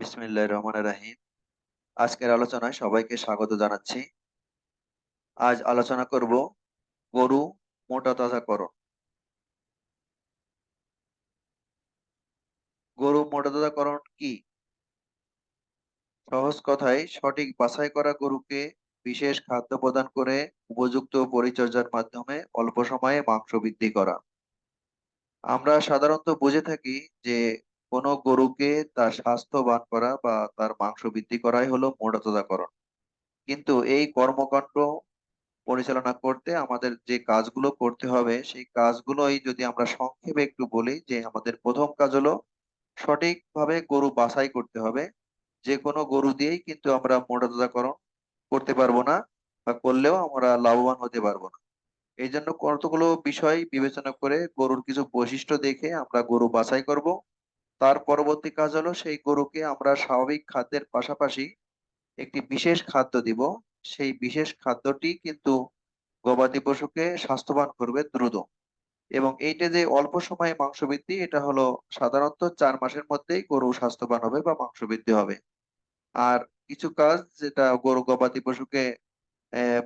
বিসমিল্লাহ রহমান রাহিম। আজকের আলোচনায় সবাইকে স্বাগত জানাচ্ছি। আজ আলোচনা করব গরু মোটা তাজাকরণ গরু মোটা তাজাকরণ কি? সহজ কথায় সঠিক বাছাই করা গরুকে বিশেষ খাদ্য প্রদান করে উপযুক্ত পরিচর্যার মাধ্যমে অল্প সময়ে মাংস বৃদ্ধি করা। আমরা সাধারণত বুঝে থাকি যে কোনো গরুকে তার স্বাস্থ্যবান করা বা তার মাংস বৃদ্ধি করাই হলো মোটাতাজাকরণ কিন্তু এই কর্মকাণ্ড পরিচালনা করতে আমাদের যে কাজগুলো করতে হবে, সেই কাজগুলোই যদি আমরা সংক্ষেপে একটু বলি যে আমাদের প্রথম কাজ হলো সঠিকভাবে গরু বাছাই করতে হবে। যে কোনো গরু দিয়েই কিন্তু আমরা মোটাতাজাকরণ করতে পারব না বা করলেও আমরা লাভবান হতে পারব না। এই জন্য কতগুলো বিষয় বিবেচনা করে গরুর কিছু বৈশিষ্ট্য দেখে আমরা গরু বাছাই করব। তার পরবর্তী কাজ হলো সেই গরুকে আমরা স্বাভাবিক খাদ্যের পাশাপাশি একটি বিশেষ খাদ্য দিব। সেই বিশেষ খাদ্যটি কিন্তু গবাদি পশুকে স্বাস্থ্যবান করবে দ্রুত। এবং এইটা যে অল্প সময়ে মাংস বৃদ্ধি, এটা হলো সাধারণত চার মাসের মধ্যেই গরু স্বাস্থ্যবান হবে বা মাংস বৃদ্ধি হবে। আর কিছু কাজ যেটা গরু গবাদি পশুকে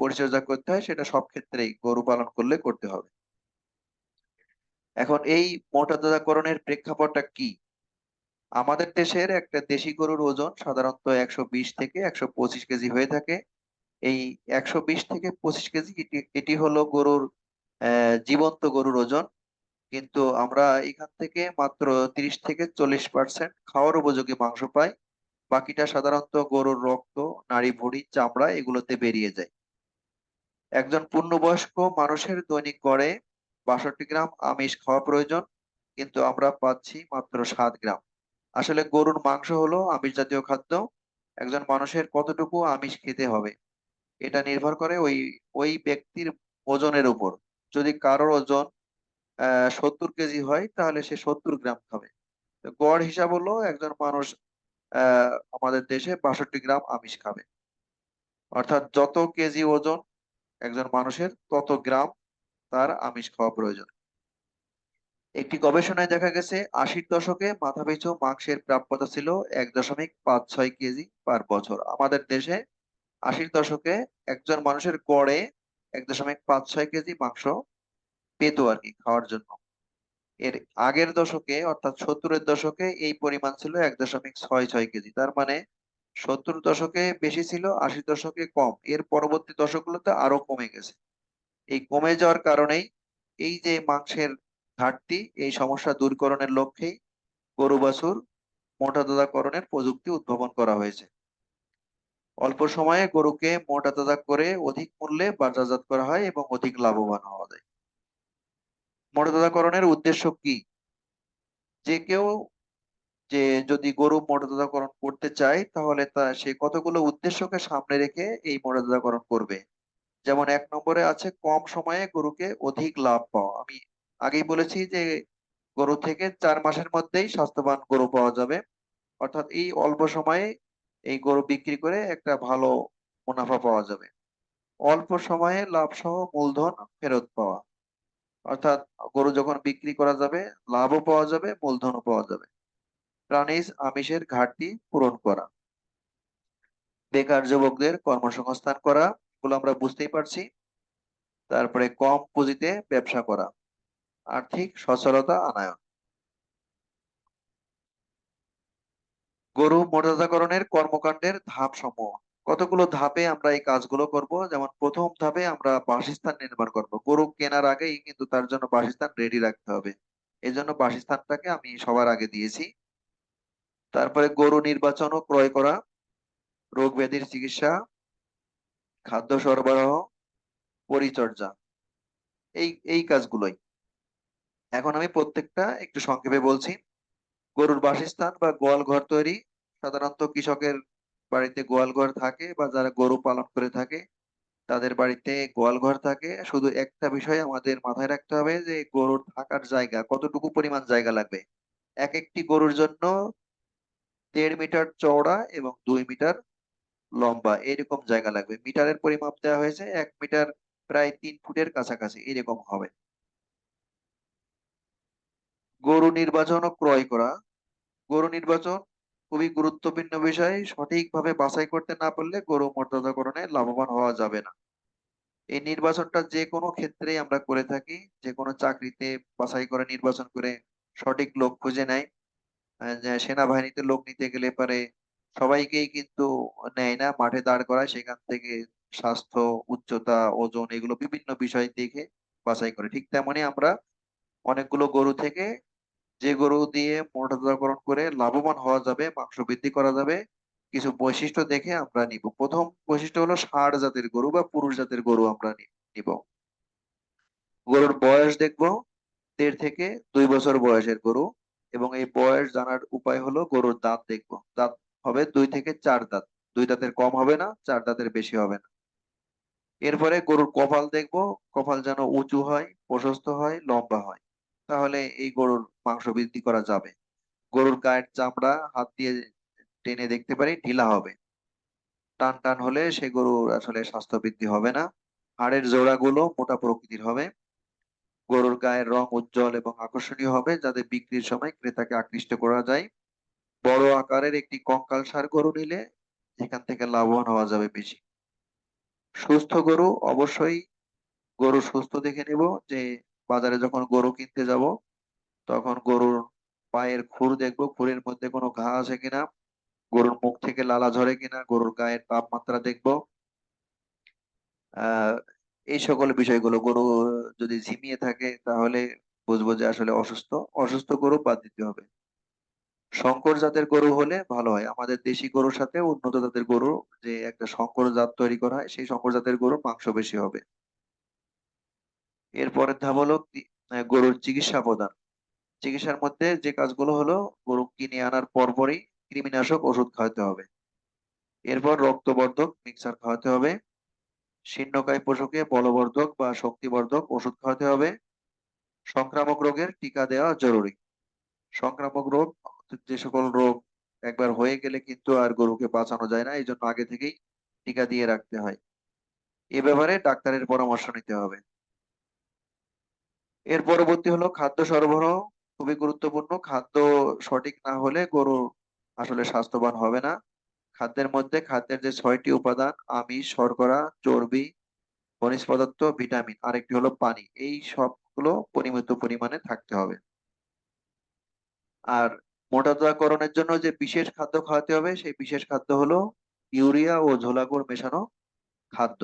পরিচর্যা করতে হয়, সেটা সব ক্ষেত্রেই গরু পালন করলে করতে হবে। এখন এই মোটা তাজাকরণের প্রেক্ষাপটটা কি? আমাদের দেশের একটা দেশি গরুর ওজন সাধারণত একশো বিশ থেকে একশো পঁচিশ কেজি হয়ে থাকে। এই একশো বিশ থেকে পঁচিশ কেজি এটি হলো গরুর জীবন্ত গরুর ওজন। কিন্তু আমরা এখান থেকে মাত্র তিরিশ থেকে চল্লিশ পার্সেন্ট খাওয়ার উপযোগী মাংস পাই। বাকিটা সাধারণত গরুর রক্ত, নাড়ি, ভুঁড়ি, চামড়া এগুলোতে বেরিয়ে যায়। একজন পূর্ণবয়স্ক মানুষের দৈনিক গড়ে বাষট্টি গ্রাম আমিষ খাওয়া প্রয়োজন। কিন্তু আমরা পাচ্ছি মাত্র সাত গ্রাম। আসলে গরুর মাংস হলো আমিষ জাতীয় খাদ্য। একজন মানুষের কতটুকু আমিষ খেতে হবে, এটা নির্ভর করে ওই ওই ব্যক্তির ওজনের উপর। যদি কারোর ওজন সত্তর কেজি হয়, তাহলে সে সত্তর গ্রাম খাবে। গড় হিসাব হলো একজন মানুষ আমাদের দেশে বাষট্টি গ্রাম আমিষ খাবে। অর্থাৎ যত কেজি ওজন একজন মানুষের, তত গ্রাম তার আমিষ খাওয়া প্রয়োজন। একটি গবেষণায় দেখা গেছে, আশির দশকে মাথাপিছু মাংসের প্রাপ্যতা ছিল এক দশমিক পাঁচ ছয় কেজি পার বছর। আমাদের দেশে আশির দশকে একজন মানুষের গড়ে এক দশমিক পাঁচ ছয় কেজি মাংস পেত আর কি খাওয়ার জন্য। এর আগের দশকে অর্থাৎ সত্তরের দশকে এই পরিমাণ ছিল এক দশমিক ছয় ছয় কেজি। তার মানে সত্তর দশকে বেশি ছিল আশি দশকে কম। এর পরবর্তী দশকগুলোতে আরও কমে গেছে। এই কমে যাওয়ার কারণেই এই যে মাংসের ঘাটতি, এই সমস্যা দূরকরণের লক্ষ্যেই গরু বাছুর মোটাতাজাকরণের প্রযুক্তি উদ্ভাবন করা হয়েছে। অল্প সময়ে গরুকে মোটাতাজা করে অধিক মূল্যে বাজারজাত করা হয় এবং অধিক লাভবান হওয়া যায়। মোটাতাজাকরণের উদ্দেশ্য কি? যে কেউ, যে যদি গরু মোটাতাজাকরণ করতে চায়, তাহলে তা, সে কতগুলো উদ্দেশ্যকে সামনে রেখে এই মোটাতাজাকরণ করবে? যেমন এক নম্বরে আছে কম সময়ে গরুকে অধিক লাভ পাওয়া। আমি আগেই বলেছি যে গরু থেকে চার মাসের মধ্যেই স্বাস্থ্যবান গরু পাওয়া যাবে। অর্থাৎ এই অল্প সময়ে এই গরু বিক্রি করে একটা ভালো মুনাফা পাওয়া যাবে। অল্প সময়ে লাভ সহ মূলধন ফেরত পাওয়া। অর্থাৎ গরু যখন বিক্রি করা যাবে, লাভও পাওয়া যাবে, মূলধনও পাওয়া যাবে। প্রাণীজ আমিষের ঘাটতি পূরণ করা। বেকার যুবকদের কর্মসংস্থান করা, এগুলো আমরা বুঝতেই পারছি। তারপরে কম পুঁজিতে ব্যবসা করা। আর্থিক সচলতা আনায়ন। গরু মোটাতাজাকরণের কর্মকাণ্ডের ধাপ সমূহ কতগুলো ধাপে আমরা এই কাজগুলো করব? যেমন প্রথম ধাপে আমরা বাসস্থান নির্মাণ করব। গরু কেনার আগেই কিন্তু তার জন্য বাসস্থান রেডি রাখতে হবে। এই জন্য বাসস্থানটাকে আমি সবার আগে দিয়েছি। তারপরে গরু নির্বাচন ও ক্রয় করা, রোগ ব্যাধির চিকিৎসা, খাদ্য সরবরাহ, পরিচর্যা। এই এই কাজগুলোই। এখন আমি প্রত্যেকটা একটু সংক্ষেপে বলছি। গরুর বাসস্থান বা গোয়াল ঘর তৈরি। সাধারণত কৃষকের বাড়িতে গোয়াল ঘর থাকে বা যারা গরু পালন করে থাকে, তাদের বাড়িতে গোয়াল ঘর থাকে। শুধু একটা বিষয় আমাদের মাথায় রাখতে হবে যে, গরুর থাকার জায়গা, কতটুকু পরিমাণ জায়গা লাগবে? এক একটি গরুর জন্য দেড় মিটার চওড়া এবং দুই মিটার লম্বা এরকম জায়গা লাগবে। মিটারের পরিমাপ দেওয়া হয়েছে, এক মিটার প্রায় তিন ফুটের কাছাকাছি এরকম হবে। গরু নির্বাচন ও ক্রয় করা। গরু নির্বাচন খুবই গুরুত্বপূর্ণ বিষয়। সঠিকভাবে বাছাই করতে না পারলে গরু মর্যাদাকরণে লাভবান হওয়া যাবে না। এই নির্বাচনটা যে কোনো ক্ষেত্রেই আমরা করে থাকি। যে কোনো চাকরিতে বাছাই করে নির্বাচন করে সঠিক লোক খুঁজে নেয়। সেনাবাহিনীতে লোক নিতে গেলে পারে। সবাইকেই কিন্তু নেয় না। মাঠে দাঁড় করায় সেখান থেকে স্বাস্থ্য, উচ্চতা, ওজন এগুলো বিভিন্ন বিষয় দেখে বাছাই করে। ঠিক তেমনি আমরা অনেকগুলো গরু থেকে যে গরু দিয়ে মর্যাদাকরণ করে লাভবান হওয়া যাবে, মাংস বৃদ্ধি করা যাবে, কিছু বৈশিষ্ট্য দেখে আমরা নিব। প্রথম বৈশিষ্ট্য হলো ষাঁড় জাতের গরু বা পুরুষ জাতের গরু আমরা নিব। গরুর বয়স দেখব দেড় থেকে দুই বছর বয়সের গরু এবং এই বয়স জানার উপায় হলো গরুর দাঁত দেখব। দাঁত হবে দুই থেকে চার দাঁত। দুই দাঁতের কম হবে না, চার দাঁতের বেশি হবে না। এরপরে গরুর কপাল দেখব। কপাল যেন উঁচু হয়, প্রশস্ত হয়, লম্বা হয়। তাহলে এই গরুর মাংস বৃদ্ধি করা যাবে। গরুর গায়ের চামড়া হাত দিয়ে টেনে দেখতে পারি, ঢিলা হবে। টান টান হলে সে গরুর আসলে স্বাস্থ্য বৃদ্ধি হবে না। হাড়ের জোড়াগুলো মোটা প্রকৃতির হবে। গরুর গায়ের রং উজ্জ্বল এবং আকর্ষণীয় হবে, যাতে বিক্রির সময় ক্রেতাকে আকৃষ্ট করা যায়। বড় আকারের একটি কঙ্কালসার গরু নিলে এখান থেকে লাভবান হওয়া যাবে বেশি। সুস্থ গরু অবশ্যই গরু সুস্থ দেখে নিব যে বাজারে যখন গরু কিনতে যাব, তখন গরুর পায়ের খুর দেখব, খুরের মধ্যে কোনো ঘা আছে কিনা, গরুর মুখ থেকে লালা ঝরে কিনা, গরুর গায়ের তাপমাত্রা দেখব। আহ, এই সকল বিষয়গুলো গরু যদি ঝিমিয়ে থাকে, তাহলে বুঝব যে আসলে অসুস্থ। অসুস্থ গরু বাদ দিতে হবে। শঙ্কর জাতের গরু হলে ভালো হয়। আমাদের দেশি গরুর সাথে উন্নত জাতের গরু যে একটা শঙ্কর জাত তৈরি করা হয়, সেই শঙ্কর জাতের গরুর মাংস বেশি হবে। এরপরের ধাপ হলো গরুর চিকিৎসা প্রদান। চিকিৎসার মধ্যে যে কাজগুলো হলো, গরু কিনে আনার পরপরই কৃমিনাশক ওষুধ খাওয়াতে হবে। এরপর রক্তবর্ধক মিক্সার খাওয়াতে হবে। শীর্ণকায় পশুকে বলবর্ধক বা শক্তিবর্ধক ওষুধ খাওয়াতে হবে। সংক্রামক রোগের টিকা দেওয়া জরুরি। সংক্রামক রোগ, যে সকল রোগ একবার হয়ে গেলে কিন্তু আর গরুকে বাঁচানো যায় না এই জন্য আগে থেকেই টিকা দিয়ে রাখতে হয়। এ ব্যাপারে ডাক্তারের পরামর্শ নিতে হবে। এর পরবর্তী হলো খাদ্য সরবরাহ, খুবই গুরুত্বপূর্ণ। খাদ্য সঠিক না হলে গরু আসলে স্বাস্থ্যবান হবে না। খাদ্যের মধ্যে খাদ্যের যে ছয়টি উপাদান, আমিষ, শর্করা, চর্বি, খনিজ পদার্থ, ভিটামিন, আরেকটি হলো পানি। এই সবগুলো পরিমিত পরিমাণে থাকতে হবে। আর মোটাতাজাকরণের জন্য যে বিশেষ খাদ্য খাওয়াতে হবে, সেই বিশেষ খাদ্য হলো ইউরিয়া ও ঝোলা গুড় মেশানো খাদ্য।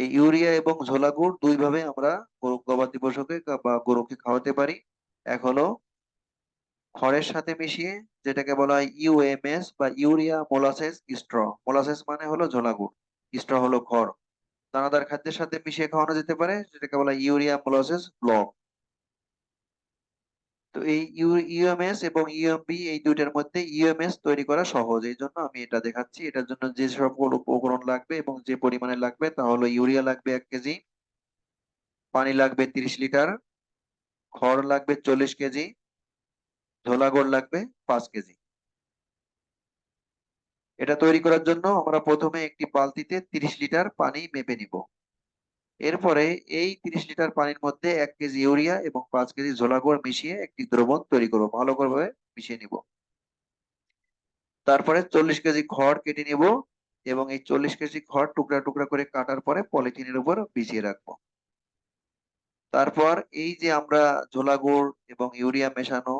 এই ইউরিয়া এবং ঝোলা গুড় দুই ভাবে আমরা গরু, গবাদি পশুকে বা গরুকে খাওয়াতে পারি। এক হলো খড়ের সাথে মিশিয়ে যেটাকে বলা হয় ইউএমএস বা ইউরিয়া মোলাসেস স্ট্র। মোলাসেস মানে হলো ঝোলা গুড়, স্ট্র হলো খড়। দানাদার খাদ্যের সাথে মিশিয়ে খাওয়ানো যেতে পারে, যেটাকে বলা হয় ইউরিয়া মোলাসেস ব্লক। তো এই ইউএমএস এবং ইউএমবি এই দুইটার মধ্যে ইউএমএস তৈরি করা সহজ। এই জন্য আমি এটা দেখাচ্ছি। এটার জন্য যে সকল উপকরণ লাগবে এবং যে পরিমাণে লাগবে তা হলো ইউরিয়া লাগবে এক কেজি, পানি লাগবে তিরিশ লিটার, খড় লাগবে চল্লিশ কেজি ঝোলা গুড় লাগবে পাঁচ কেজি। এটা তৈরি করার জন্য আমরা প্রথমে একটি বালতিতে তিরিশ লিটার পানি মেপে নিব। এরপরে এই তিরিশ লিটার পানির মধ্যে এক কেজি ইউরিয়া এবং পাঁচ কেজি ঝোলা গুড় মিশিয়ে একটি দ্রবণ তৈরি করব। ভালো করে মিশিয়ে নিব। তারপরে চল্লিশ কেজি খড় কেটে নিব এবং এই চল্লিশ কেজি খড় টুকরা টুকরা করে কাটার পরে পলিথিনের উপর বিছিয়ে রাখব। তারপর এই যে আমরা ঝোলা গুড় এবং ইউরিয়া মেশানো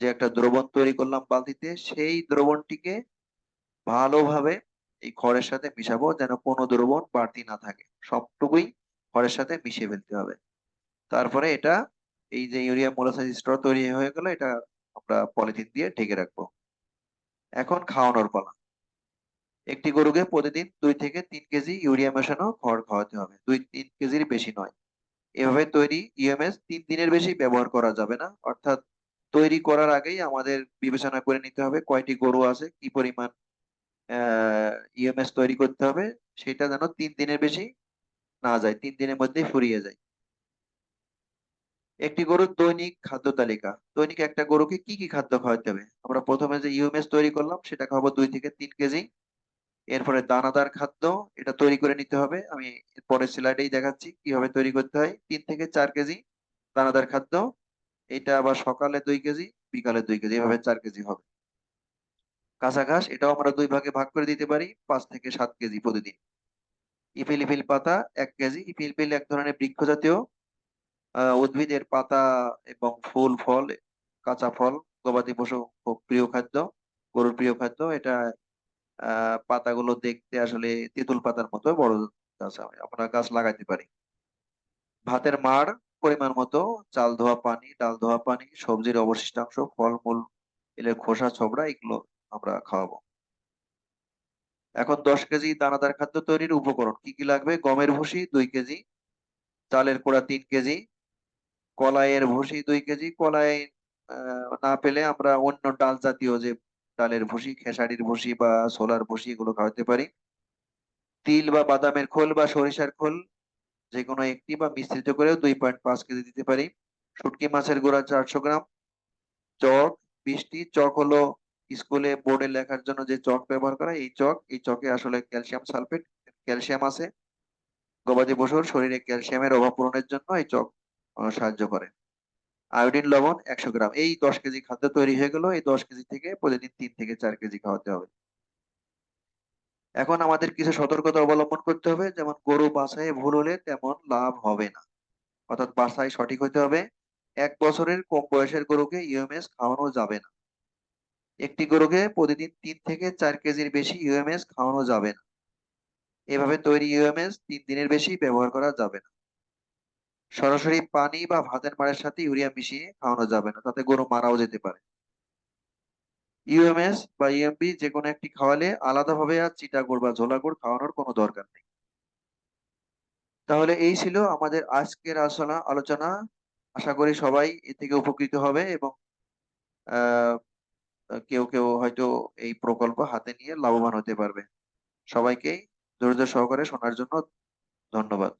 যে একটা দ্রবণ তৈরি করলাম বালতিতে, সেই দ্রবণটিকে ভালোভাবে এই খড়ের সাথে মিশাবো যেন কোনো দ্রবণ বাড়তি না থাকে। সবটুকুই খড়ের সাথে মিশিয়ে ফেলতে হবে। তারপরে এটা, এই যে ইউরিয়া মোলাসাইজ স্ট্র তৈরি হয়ে গেল, এটা আমরা পলিথিন দিয়ে ঢেকে রাখব। এখন খাওয়ানোর পালা। একটি গরুকে প্রতিদিন দুই থেকে তিন কেজি ইউরিয়া মেশানো খড় খাওয়াতে হবে। দুই, তিন কেজির বেশি নয়। এভাবে তৈরি ইএমএস তিন দিনের বেশি ব্যবহার করা যাবে না। অর্থাৎ তৈরি করার আগেই আমাদের বিবেচনা করে নিতে হবে কয়টি গরু আছে, কি পরিমাণ ইএমএস তৈরি করতে হবে। সেটা যেন তিন দিনের বেশি না যায়, তিন দিনের মধ্যে ফুরিয়ে যায়। একটি গরুর দৈনিক খাদ্য তালিকা। দৈনিক একটা গরুকে কি কি খাদ্য খাওয়াতে হবে? আমরা প্রথমে যে ইউএমএস তৈরি করলাম, সেটা খাওয়াবো দুই থেকে তিন কেজি। এরপরে দানাদার খাদ্য, এটা তৈরি করে নিতে হবে। আমি পরের স্লাইডেই দেখাচ্ছি কীভাবে তৈরি করতে হয়। তিন থেকে চার কেজি দানাদার খাদ্য, এটা আবার সকালে দুই কেজি, বিকালে দুই কেজি, এভাবে চার কেজি হবে। কাঁচা ঘাস, এটাও আমরা দুই ভাগে ভাগ করে দিতে পারি, পাঁচ থেকে সাত কেজি প্রতিদিন। ইপিল ইপিল পাতা এক কেজি, ইপিল ইপিল এক ধরনের বৃক্ষ জাতীয় উদ্ভিদের পাতা এবং ফুল, ফল, কাঁচা ফল, গবাদি পশু প্রিয় খাদ্য, গরুর প্রিয় খাদ্য। এটা পাতাগুলো দেখতে আসলে তেঁতুল পাতার মতো, বড় গাছ হয়। আমরা গাছ লাগাইতে পারি। ভাতের মাড়, পরিমাণ মতো, চাল ধোয়া পানি, ডাল ধোয়া পানি, সবজির অবশিষ্টাংশ, ফলমূল, এলের খোসা, ছোবড়া, এগুলো আমরা খাওয়াবো। এখন দশ কেজি দানাদার খাদ্য তৈরির উপকরণ। কি কি লাগবে? গমের ভুসি দুই কেজি, চালের কোড়া তিন কেজি, কলাইয়ের ভুসি দুই কেজি। কলাই না পেলে আমরা অন্য ডাল জাতীয় যে ডালের ভুসি, খেসারির ভুসি বা ছোলার ভুসি এগুলো খাওয়াতে পারি। তিল বা বাদামের খোল বা সরিষার খোল যে কোনো একটি বা মিশ্রিত করে দুই পয়েন্ট পাঁচ কেজি দিতে পারি। শুটকি মাছের গুঁড়া চারশো গ্রাম। চক বৃষ্টি চক হলো স্কুলে বোর্ডে লেখার জন্য যে চক ব্যবহার করা এই চক, এই চকে আসলে ক্যালসিয়াম সালফেট, ক্যালসিয়াম আছে। গবাদি পশুর শরীরে ক্যালসিয়ামের অভাব পূরণের জন্য এই চক সাহায্য করে। আয়োডিন লবণ একশো গ্রাম, এই দশ কেজি খাদ্য তৈরি হয়ে গেল, এই দশ কেজি থেকে প্রতিদিন তিন থেকে চার কেজি খাওয়াতে হবে। এখন আমাদের কিছু সতর্কতা অবলম্বন করতে হবে, যেমন গরু বাছাই ভুল হলে তেমন লাভ হবে না। অর্থাৎ বাছাই সঠিক হতে হবে। এক বছরের কম বয়সের গরুকে ইউএমএস খাওয়ানো যাবে না। একটি গরুকে প্রতিদিন তিন থেকে চার কেজির বেশি ইউএমএস খাওয়ানো যাবে না। এভাবে তৈরি ইউএমএস তিন দিনের বেশি ব্যবহার করা যাবে না। সরাসরি পানি বা ভাতের মাড়ের সাথে ইউরিয়া মিশিয়ে খাওয়ানো যাবে না, তাতে গরু মারাও যেতে পারে। ইউএমএস বা ইএমবি যে কোনো একটি খাওয়ালে আলাদাভাবে আর চিটা চিটাগুড় বা ঝোলা গুড় খাওয়ানোর কোনো দরকার নেই। তাহলে এই ছিল আমাদের আজকের আসনা আলোচনা। আশা করি সবাই এ থেকে উপকৃত হবে এবং, আহ কেউ কেউ হয়তো এই প্রকল্প হাতে নিয়ে লাভবান হতে পারবে। সবাইকেই ধৈর্য সহকারে শোনার জন্য ধন্যবাদ।